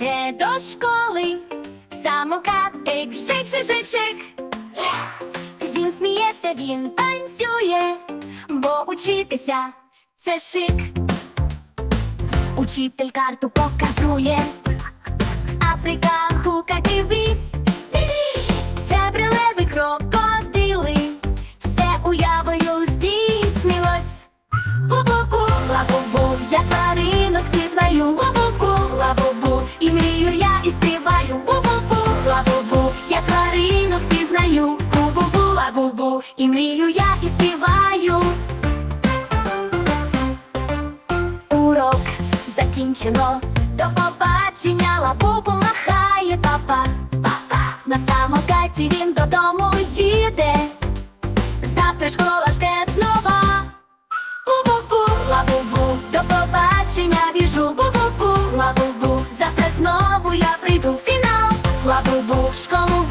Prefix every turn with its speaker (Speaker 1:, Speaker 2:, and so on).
Speaker 1: йде до школи, самокатик, шик, шик, шик, yeah! Він сміється, він танцює, бо учитися це шик. Учитель карту показує. І мрію я і співаю. Урок закінчено. До побачення лабубу махає папа. Папа на самокаті він додому їде. Завтра школа жде знова. Бу-бу-бу, лабубу, до побачення біжу. Бу-бу-бу, лабубу, завтра знову я прийду. в Фінал, лабубу, школу